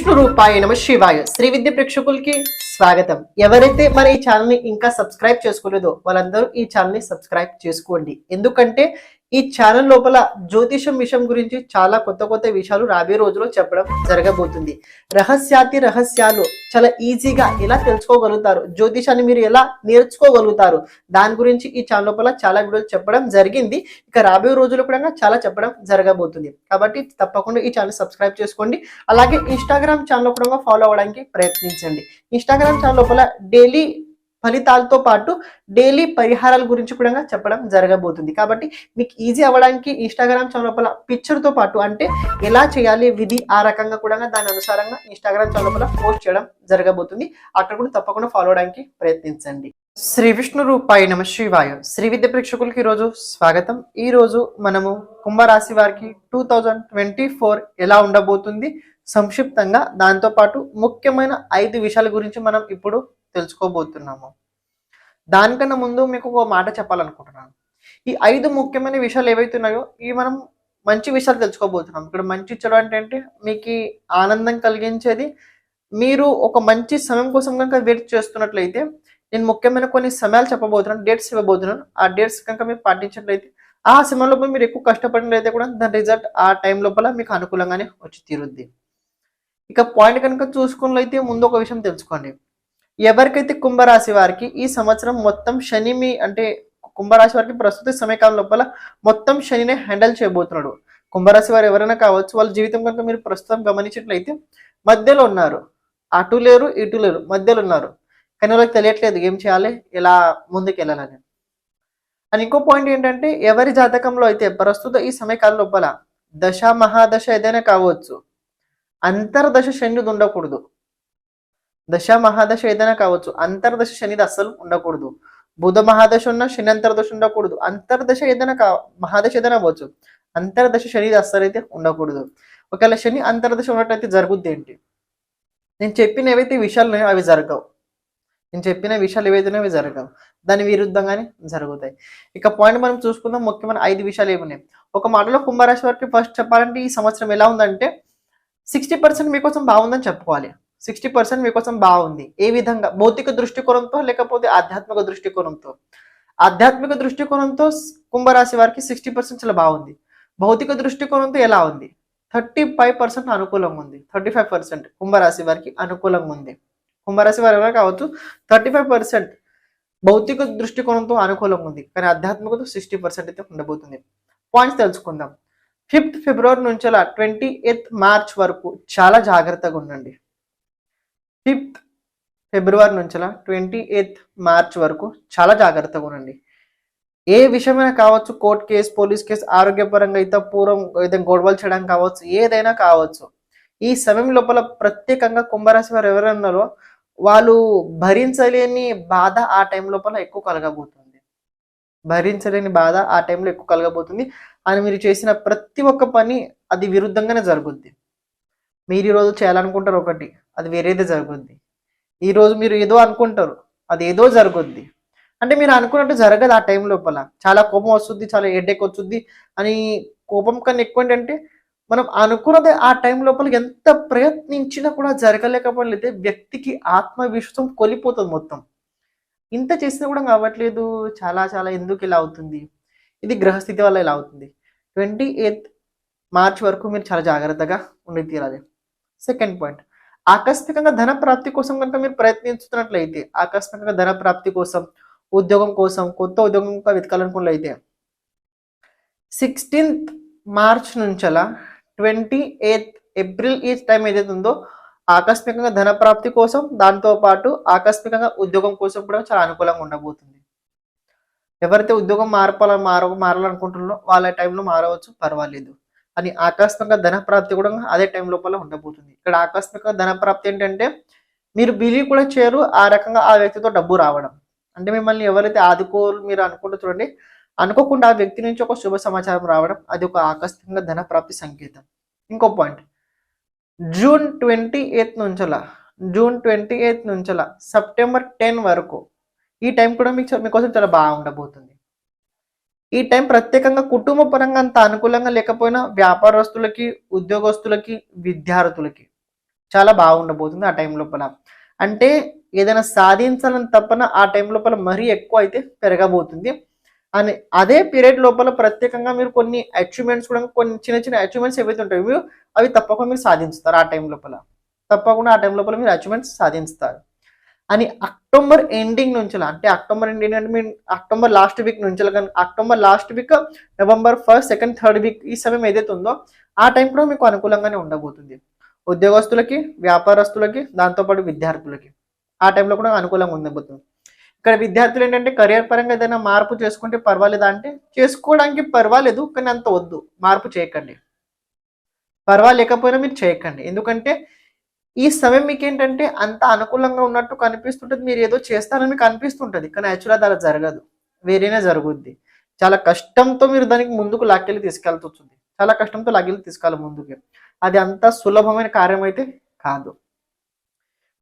విష్ణు రూపాయ నమ శివాయ శ్రీ విద్య ప్రేక్షకులకి స్వాగతం. ఎవరైతే మన ఈ ఛానల్ని ఇంకా సబ్స్క్రైబ్ చేసుకోలేదో వాళ్ళందరూ ఈ ఛానల్ని సబ్స్క్రైబ్ చేసుకోండి. ఎందుకంటే ఈ ఛానల్ లోపల జ్యోతిషం విషయం గురించి చాలా కొత్త కొత్త విషయాలు రాబోయే రోజుల్లో చెప్పడం జరగబోతుంది. రహస్యాతి రహస్యాలు చాలా ఈజీగా ఎలా తెలుసుకోగలుగుతారు? జ్యోతిషాన్ని మీరు ఎలా నేర్చుకోగలుగుతారు? దాని గురించి ఈ ఛానల్ లోపల చాలా వీడియోలు చెప్పడం జరిగింది. ఇక రాబోయే రోజుల్లో కూడా చాలా చెప్పడం జరగబోతుంది. కాబట్టి తప్పకుండా ఈ ఛానల్ సబ్స్క్రైబ్ చేసుకోండి. అలాగే ఇన్స్టాగ్రామ్ ఛానల్ కూడా ఫాలో అవ్వడానికి ప్రయత్నించండి. ఇన్స్టాగ్రామ్ సంవత్సరాల లోపల డైలీ ఫలితాలతో పాటు డైలీ పరిహారాల గురించి కూడా చెప్పడం జరగబోతుంది. కాబట్టి మీకు ఈజీ అవ్వడానికి ఇన్స్టాగ్రామ్ ఛానల్ లోపల పిక్చర్తో పాటు అంటే ఎలా చేయాలి విధి ఆ రకంగా కూడా దాని అనుసారంగా ఇన్స్టాగ్రామ్ ఛానల్ లోపల పోస్ట్ చేయడం జరగబోతుంది. అక్కడ కూడా తప్పకుండా ఫాలో అవడానికి ప్రయత్నించండి. శ్రీ విష్ణు రూపాయి నమ శ్రీవాయ శ్రీ విద్య ప్రేక్షకులకి ఈరోజు స్వాగతం. ఈ రోజు మనము కుంభరాశి వారికి టూ థౌజండ్ ట్వంటీ ఫోర్ ఎలా ఉండబోతుంది? సంక్షిప్తంగా దాంతో పాటు ముఖ్యమైన ఐదు విషయాల గురించి మనం ఇప్పుడు తెలుసుకోబోతున్నాము. దానికన్నా ముందు మీకు ఒక మాట చెప్పాలనుకుంటున్నాను. ఈ ఐదు ముఖ్యమైన విషయాలు ఏవైతున్నాయో ఇవి మనం మంచి విషయాలు తెలుసుకోబోతున్నాం. ఇక్కడ మంచి చెడు అంటే ఏంటి? మీకు ఆనందం కలిగించేది. మీరు ఒక మంచి సమయం కోసం కనుక వెయిట్ చేస్తున్నట్లయితే నేను ముఖ్యమైన కొన్ని సమయాలు చెప్పబోతున్నాను డేట్స్ ఇవ్వబోతున్నాను. ఆ డేట్స్ కనుక మీరు పాటించినట్లయితే ఆ సమయం లోపల మీరు ఎక్కువ కష్టపడినట్లయితే కూడా దాని రిజల్ట్ ఆ టైం లోపల మీకు అనుకూలంగానే వచ్చి తీరుద్ది. ఇక పాయింట్ కనుక చూసుకున్నట్లయితే ముందు ఒక విషయం తెలుసుకోండి. ఎవరికైతే కుంభరాశి వారికి ఈ సంవత్సరం మొత్తం శని మీ అంటే కుంభరాశి వారికి ప్రస్తుత సమయకాలం లోపల మొత్తం శనినే హ్యాండిల్ చేయబోతున్నాడు. కుంభరాశి వారు ఎవరైనా కావచ్చు వాళ్ళ జీవితం కనుక మీరు ప్రస్తుతం గమనించినట్లయితే మధ్యలో ఉన్నారు. అటు లేరు ఇటు లేరు మధ్యలో ఉన్నారు. కానీ వాళ్ళకి తెలియట్లేదు ఏం చేయాలి ఎలా ముందుకు వెళ్ళాలని ఇంకో పాయింట్ ఏంటంటే ఎవరి జాతకంలో అయితే ప్రస్తుత ఈ సమయకాలం లోపల దశ మహాదశ ఏదైనా కావచ్చు అంతర్దశ శనిది ఉండకూడదు. దశ మహాదశ ఏదైనా కావచ్చు అంతర్దశ శనిది అస్సలు ఉండకూడదు. బుధ మహాదశ ఉన్న శని అంతర్దశ ఉండకూడదు. అంతర్దశ ఏదైనా కా మహాదశ ఏదైనా అవ్వచ్చు. అంతర్దశ శనిది అస్సలు అయితే ఉండకూడదు. ఒకవేళ శని అంతర్దశ ఉన్నట్టయితే జరుగుద్ది ఏంటి? నేను చెప్పిన ఏవైతే విషయాలు ఉన్నాయో అవి జరగవు. నేను చెప్పిన విషయాలు ఏవైతే అవి జరగవు. దాని విరుద్ధంగానే జరుగుతాయి. ఇక పాయింట్ మనం చూసుకుందాం ముఖ్యమైన ఐదు విషయాలు ఏమున్నాయి? ఒక మాటలో కుంభరాశి వారికి ఫస్ట్ చెప్పాలంటే ఈ సంవత్సరం ఎలా ఉందంటే సిక్స్టీ పర్సెంట్ మీకోసం బాగుందని చెప్పుకోవాలి. సిక్స్టీ పర్సెంట్ మీకోసం బాగుంది. ఏ విధంగా? భౌతిక దృష్టికోణంతో లేకపోతే ఆధ్యాత్మిక దృష్టికోణంతో? ఆధ్యాత్మిక దృష్టికోణంతో కుంభరాశి వారికి సిక్స్టీ పర్సెంట్ చాలా బాగుంది. భౌతిక దృష్టికోణంతో ఎలా ఉంది? థర్టీ ఫైవ్ పర్సెంట్ అనుకూలంగా ఉంది. థర్టీ ఫైవ్ పర్సెంట్ కుంభరాశి వారికి అనుకూలంగా ఉంది. కుంభరాశి వారి ఎవరైనా కావచ్చు థర్టీ ఫైవ్ పర్సెంట్ భౌతిక దృష్టికోణంతో అనుకూలంగా ఉంది. కానీ ఆధ్యాత్మికతో సిక్స్టీ పర్సెంట్ అయితే ఉండబోతుంది. పాయింట్స్ తెలుసుకుందాం. ఫిఫ్త్ ఫిబ్రవరి నుంచి అలా ట్వంటీ ఎయిత్ మార్చ్ వరకు చాలా జాగ్రత్తగా ఉండండి. ఫిఫ్త్ ఫిబ్రవరి నుంచి అలా ట్వంటీ ఎయిత్ మార్చ్ వరకు చాలా జాగ్రత్తగా ఉండండి. ఏ విషయమైనా కావచ్చు కోర్టు కేసు పోలీస్ కేసు ఆరోగ్యపరంగా అయితే పూర్వం ఏదైనా గొడవలు చేయడం కావచ్చు ఏదైనా కావచ్చు ఈ సమయం లోపల ప్రత్యేకంగా కుంభరాశి వారు ఎవరన్నారో వాళ్ళు భరించలేని బాధ ఆ టైం లోపల ఎక్కువ కలగబోతుంది. భరించలేని బాధ ఆ టైంలో ఎక్కువ కలగబోతుంది. అని మీరు చేసిన ప్రతి ఒక్క పని అది విరుద్ధంగానే జరుగుద్ది. మీరు ఈరోజు చేయాలనుకుంటారు ఒకటి అది వేరేదే జరుగుద్ది. ఈరోజు మీరు ఏదో అనుకుంటారు అది ఏదో జరుగుద్ది. అంటే మీరు అనుకున్నట్టు జరగదు ఆ టైం లోపల. చాలా కోపం వస్తుంది చాలా హెడేక్ వస్తుంది అని కోపం కన్నా ఎక్కువ ఏంటంటే మనం అనుకున్నది ఆ టైం లోపల ఎంత ప్రయత్నించినా కూడా జరగలేకపోయినైతే వ్యక్తికి ఆత్మవిశ్వాసం కొలిపోతుంది మొత్తం. ఇంత చేసినా కూడా కావట్లేదు. చాలా చాలా ఎందుకు ఇలా అవుతుంది? ఇది గ్రహస్థితి వల్ల ఇలా అవుతుంది. ట్వంటీ ఎయిత్ మార్చ్ వరకు మీరు చాలా జాగ్రత్తగా ఉండి తీరాలి. Second point. ఆకస్మికంగా ధన ప్రాప్తి కోసం కనుక మీరు ప్రయత్నించుతున్నట్లయితే ఆకస్మికంగా ధన ప్రాప్తి కోసం ఉద్యోగం కోసం కొత్త ఉద్యోగం వెతకాలనుకున్నట్లయితే సిక్స్టీన్త్ మార్చ్ నుంచలా ట్వంటీ ఎయిత్ ఏప్రిల్ ఈ టైం ఏదైతే ఉందో ఆకస్మికంగా ధన ప్రాప్తి కోసం దాంతో పాటు ఆకస్మికంగా ఉద్యోగం కోసం కూడా చాలా అనుకూలంగా ఉండబోతుంది. ఎవరైతే ఉద్యోగం మారపాల మార మారాలనుకుంటున్నారో వాళ్ళ టైంలో మారవచ్చు పర్వాలేదు. అని ఆకస్మికంగా ధన ప్రాప్తి కూడా అదే టైం లోపల ఉండబోతుంది. ఇక్కడ ఆకస్మిక ధన ప్రాప్తి ఏంటంటే మీరు బిలీవ్ కూడా చేయరు ఆ రకంగా ఆ వ్యక్తితో డబ్బు రావడం. అంటే మిమ్మల్ని ఎవరైతే ఆదుకోరు మీరు అనుకుంటూ చూడండి అనుకోకుండా ఆ వ్యక్తి నుంచి ఒక శుభ సమాచారం రావడం అది ఒక ఆకస్మికంగా ధన ప్రాప్తి సంకేతం. ఇంకో పాయింట్. జూన్ ట్వంటీ ఎయిత్ నుంచలా. జూన్ ట్వంటీ ఎయిత్ నుంచలా. సెప్టెంబర్ టెన్ వరకు. ఈ టైం కూడా మీకు మీకోసం చాలా బాగా ఉండబోతుంది. ఈ టైం ప్రత్యేకంగా కుటుంబ పరంగా అంత అనుకూలంగా లేకపోయినా వ్యాపారస్తులకి ఉద్యోగస్తులకి విద్యార్థులకి చాలా బాగుండబోతుంది ఆ టైం లోపల. అంటే ఏదైనా సాధించాలని తప్పన ఆ టైం లోపల మరీ ఎక్కువ అయితే పెరగబోతుంది. అని అదే పీరియడ్ లోపల ప్రత్యేకంగా మీరు కొన్ని అచీవ్మెంట్స్ కూడా కొన్ని చిన్న చిన్న అచీవ్మెంట్స్ ఏవైతే ఉంటాయో మీరు అవి తప్పకుండా మీరు సాధించుతారు ఆ టైం లోపల. తప్పకుండా ఆ టైం లోపల మీరు అచీవ్మెంట్స్ సాధిస్తారు అని అక్టోబర్ ఎండింగ్ నుంచి అంటే అక్టోబర్ ఎండింగ్ అంటే మీరు అక్టోబర్ లాస్ట్ వీక్ నుంచి కానీ October last week November first second third week ఈ సమయం ఏదైతే ఉందో ఆ టైం కూడా మీకు అనుకూలంగానే ఉండబోతుంది. ఉద్యోగస్తులకి వ్యాపారస్తులకి దాంతోపాటు విద్యార్థులకి ఆ టైంలో కూడా అనుకూలంగా ఉండబోతుంది. ఇక్కడ విద్యార్థులు ఏంటంటే కెరియర్ పరంగా ఏదైనా మార్పు చేసుకుంటే పర్వాలేదా అంటే చేసుకోవడానికి పర్వాలేదు కానీ అంత వద్దు. మార్పు చేయకండి. పర్వాలేకపోయినా మీరు చేయకండి. ఎందుకంటే ఈ సమయం మీకు ఏంటంటే అంత అనుకూలంగా ఉన్నట్టు కనిపిస్తుంటుంది. మీరు ఏదో చేస్తారని మీకు అనిపిస్తుంటుంది కానీ యాక్చువల్గా అది అలా జరగదు. వేరేనే జరుగుద్ది. చాలా కష్టంతో మీరు దానికి ముందుకు లాక్కెళ్ళి తీసుకెళ్తుంది చాలా కష్టంతో లాక్కెళ్ళి తీసుకెళ్ళాలి ముందుకి. అది అంత సులభమైన కార్యం అయితే కాదు.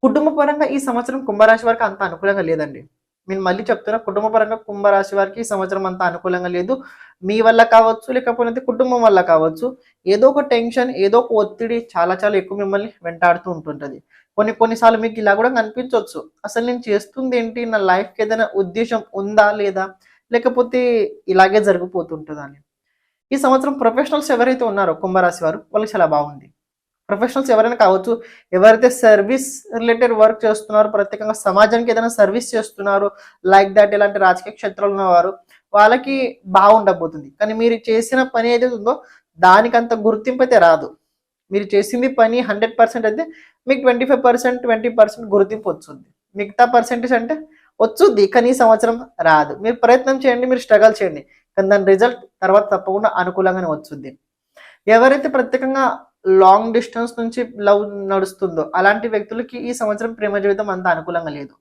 కుటుంబ పరంగా ఈ సంవత్సరం కుంభరాశి వారికి అంత అనుకూలంగా లేదండి. నేను మళ్ళీ చెప్తున్నా కుటుంబ పరంగా కుంభరాశి వారికి ఈ సంవత్సరం అంత అనుకూలంగా లేదు. మీ వల్ల కావచ్చు లేకపోతే కుటుంబం వల్ల కావచ్చు ఏదో ఒక టెన్షన్ ఏదో ఒక ఒత్తిడి చాలా చాలా ఎక్కువ మిమ్మల్ని వెంటాడుతూ ఉంటుంటుంది. కొన్ని కొన్నిసార్లు మీకు ఇలా కూడా కనిపించవచ్చు అసలు నేను చేస్తుంది ఏంటి? నా లైఫ్కి ఏదైనా ఉద్దేశం ఉందా లేదా? లేకపోతే ఇలాగే జరిగిపోతుంటుందా అని. ఈ సంవత్సరం ప్రొఫెషనల్స్ ఎవరైతే ఉన్నారో కుంభరాశి వారు వాళ్ళకి చాలా బాగుంది. ప్రొఫెషనల్స్ ఎవరైనా కావచ్చు ఎవరైతే సర్వీస్ రిలేటెడ్ వర్క్ చేస్తున్నారో ప్రత్యేకంగా సమాజానికి ఏదైనా సర్వీస్ చేస్తున్నారు లైక్ దట్ ఇలాంటి రాజకీయ క్షేత్రంలో ఉన్నవారు వాళ్ళకి బాగుండబోతుంది. కానీ మీరు చేసిన పని ఏదైతే ఉందో దానికంత గుర్తింపు అయితే రాదు. మీరు చేసింది పని హండ్రెడ్ పర్సెంట్ అయితే మీకు twenty five percent twenty percent గుర్తింపు వస్తుంది. మిగతా పర్సెంటేజ్ అంటే వచ్చుద్ది కానీ ఈ సంవత్సరం రాదు. మీరు ప్రయత్నం చేయండి మీరు స్ట్రగల్ చేయండి. కానీ దాని రిజల్ట్ తర్వాత తప్పకుండా అనుకూలంగానే వచ్చుద్ది ఎవరైతే ప్రత్యేకంగా లాంగ్ డిస్టెన్స్ నుంచి లవ్ నడుస్తుందో అలాంటి వ్యక్తులకి ఈ సంవత్సరం ప్రేమ జీవితం అంత అనుకూలంగా లేదు.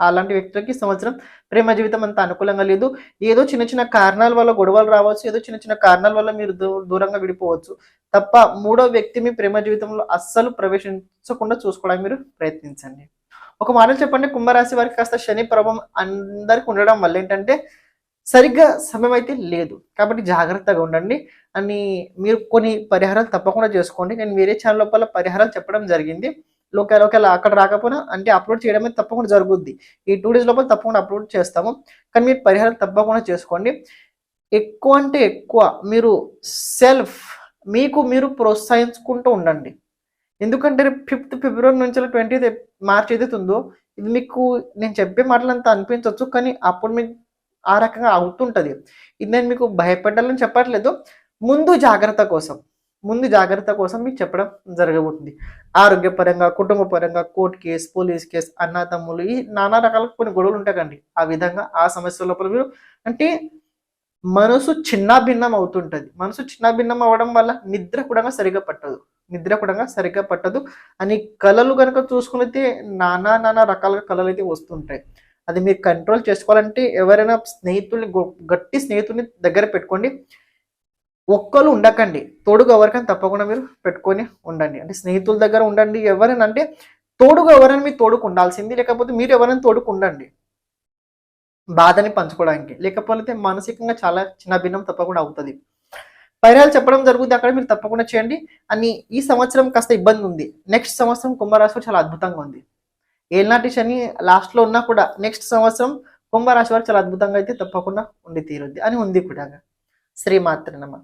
అలాంటి వ్యక్తులకి సంవత్సరం ప్రేమ జీవితం అంత అనుకూలంగా లేదు. ఏదో చిన్న చిన్న కారణాల వల్ల గొడవలు రావచ్చు ఏదో చిన్న చిన్న కారణాల వల్ల మీరు దూ- దూరంగా విడిపోవచ్చు. తప్ప మూడో వ్యక్తి మీ ప్రేమ జీవితంలో అస్సలు ప్రవేశించకుండా చూసుకోవడానికి మీరు ప్రయత్నించండి. ఒక మాటలు చెప్పండి కుంభరాశి వారికి కాస్త శని ప్రభావం అందరికి ఉండడం వల్ల ఏంటంటే సరిగ్గా సమయం అయితే లేదు. కాబట్టి జాగ్రత్తగా ఉండండి. అని మీరు కొన్ని పరిహారాలు తప్పకుండా చేసుకోండి. నేను వేరే ఛానల్ లోపల పరిహారాలు చెప్పడం జరిగింది. లోకల్ ఒకవేళ అక్కడ రాకపోయినా అంటే అప్లోడ్ చేయడం అయితే తప్పకుండా జరుగుద్ది. ఈ టూ డేస్ లోపల తప్పకుండా అప్లోడ్ చేస్తాము. కానీ మీరు పరిహారం తప్పకుండా చేసుకోండి. ఎక్కువ అంటే ఎక్కువ మీరు సెల్ఫ్ మీకు మీరు ప్రోత్సహించుకుంటూ ఉండండి. ఎందుకంటే ఫిఫ్త్ ఫిబ్రవరి నుంచి ట్వంటీ మార్చ్ ఏదైతే ఉందో ఇది మీకు నేను చెప్పే మాటలు అంత అనిపించవచ్చు కానీ అప్పుడు మీకు ఆ రకంగా అవుతుంటుంది. ఇది నేను మీకు భయపడ్డాలని చెప్పట్లేదు. ముందు జాగ్రత్త కోసం ముందు జాగ్రత్త కోసం మీకు చెప్పడం జరగబోతుంది. ఆరోగ్యపరంగా కుటుంబ పరంగా కోర్టు కేసు పోలీస్ కేసు అన్నదమ్ములు ఈ నానా రకాల కొన్ని గొడవలు ఉంటాయండి. ఆ విధంగా ఆ సమస్య లోపల మీరు అంటే మనసు చిన్న భిన్నం మనసు చిన్న భిన్నం అవ్వడం వల్ల నిద్ర కూడా సరిగా పట్టదు. నిద్ర కూడా సరిగ్గా పట్టదు. అని కళలు కనుక చూసుకునైతే నానా నానా రకాల కళలు అయితే వస్తుంటాయి. అది మీరు కంట్రోల్ చేసుకోవాలంటే ఎవరైనా స్నేహితుల్ని గట్టి స్నేహితుల్ని దగ్గర పెట్టుకోండి. ఒక్కరు ఉండకండి. తోడుగా ఎవరికైనా తప్పకుండా మీరు పెట్టుకొని ఉండండి. అంటే స్నేహితుల దగ్గర ఉండండి. ఎవరైనా అంటే తోడుగా ఎవరైనా మీరు తోడుకు ఉండాల్సింది. లేకపోతే మీరు ఎవరైనా తోడుకు ఉండండి. బాధని పంచుకోవడానికి. లేకపోతే మానసికంగా చాలా చిన్న భిన్నం తప్పకుండా అవుతుంది. పైరాలు చెప్పడం జరుగుతుంది. అక్కడ మీరు తప్పకుండా చేయండి. అని ఈ సంవత్సరం కాస్త ఇబ్బంది ఉంది. నెక్స్ట్ సంవత్సరం కుంభరాశి చాలా అద్భుతంగా ఉంది. ఏళ్ళనాటి శని లాస్ట్లో ఉన్నా కూడా నెక్స్ట్ సంవత్సరం కుంభరాశి వారు చాలా అద్భుతంగా అయితే తప్పకుండా ఉండి తీరుద్ది అని ఉంది కూడా. శ్రీమాత్రి నమ.